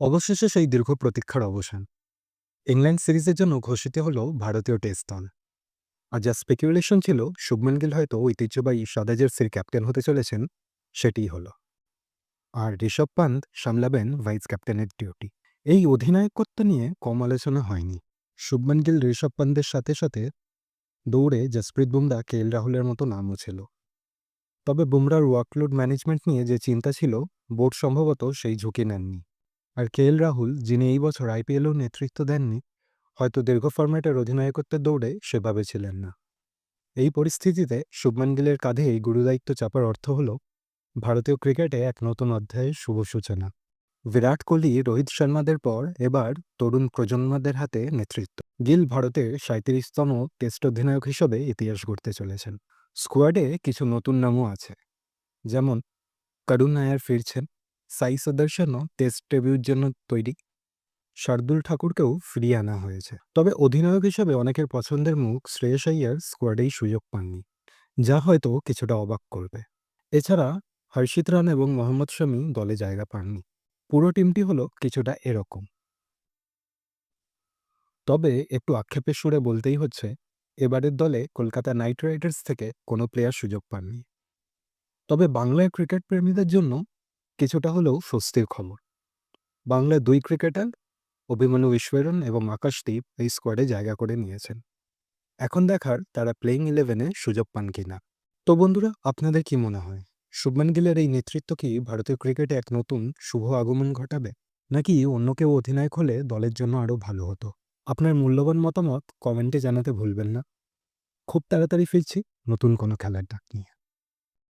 অবশেষে সেই দীর্ঘ প্রতীক্ষার অবসান। ইংল্যান্ড সিরিজের জন্য ঘোষিত হল ভারতীয় টেস্ট দল। আর যা স্পেকুলেশন ছিল, শুভমান গিল হয়তো ঐতিহ্যবাহী সাদা জার্সির ক্যাপ্টেন হতে চলেছেন, সেটিই হল। আর ঋষভ পান্ত সামলাবেন ভাইস ক্যাপ্টেনের ডিউটি এই অধিনায়কত্ব নিয়ে কম আলোচনা হয়নি। শুভমান গিল ঋষভ পান্তের সাথে সাথে দৌড়ে জসপ্রীত বুমরা কে এল রাহুলের মতো নামও ছিল। তবে বুমরার ওয়ার্কলোড ম্যানেজমেন্ট নিয়ে যে চিন্তা ছিল, বোর্ড সম্ভবত সেই ঝুঁকি নেননি। আর কে এল রাহুল, যিনি এই বছর আইপিএলও নেতৃত্ব দেননি, হয়তো দীর্ঘ ফরম্যাটের অধিনায়কত্বের দৌড়ে সেভাবে ছিলেন না। এই পরিস্থিতিতে শুভমান গিলের কাঁধে এই গুরুদায়িত্ব চাপার অর্থ হল, ভারতীয় ক্রিকেটে এক নতুন অধ্যায়ের শুভ সূচনা। বিরাট কোহলি, রোহিত শর্মাদের পর এবার তরুণ প্রজন্মদের হাতে নেতৃত্ব। গিল ভারতের সাঁত্রিশতম টেস্ট অধিনায়ক হিসেবে ইতিহাস গড়তে চলেছেন। স্কোয়াডে কিছু নতুন নামও আছে, যেমন, করুণ নায়ার ফিরছেন। সাই সুদর্শনও টেস্ট ডেবিউর জন্য তৈরি শার্দুল ঠাকুরকেও ফিরিয়ে আনা হয়েছে। তবে অধিনায়ক হিসেবে অনেকের পছন্দের মুখ শ্রেয়স আইয়ার স্কোয়াডেই সুযোগ পাননি, যা হয়তো কিছুটা অবাক করবে। এছাড়া হর্ষিত রান এবং মোহাম্মদ শামি দলে জায়গা পাননি, পুরো টিমটি হলো কিছুটা এরকম। তবে একটু আক্ষেপের সুরে বলতেই হচ্ছে, এবারের দলে কলকাতা নাইট রাইডার্স থেকে কোনো প্লেয়ার সুযোগ পাননি। তবে বাংলায় ক্রিকেট প্রেমীদের জন্য কিছুটা হলেও স্বস্তির খবর। বাংলার দুই ক্রিকেটার, অভিমন্যু ঈশ্বরন এবং আকাশদীপ এই স্কোয়াডে জায়গা করে নিয়েছেন। এখন দেখার তারা প্লেইং ইলেভেনে সুযোগ পান কিনা। তো বন্ধুরা, আপনাদের কি মনে হয়? শুভমান গিলের এই নেতৃত্ব কি ভারতীয় ক্রিকেটে এক নতুন শুভ আগমন ঘটাবে? নাকি অন্য কেউ অধিনায়ক হলে দলের জন্য আরও ভালো হতো? আপনার মূল্যবান মতামত কমেন্টে জানাতে ভুলবেন না। খুব তাড়াতাড়ি ফিরছি নতুন কোনো খেলার ডাক নিয়ে।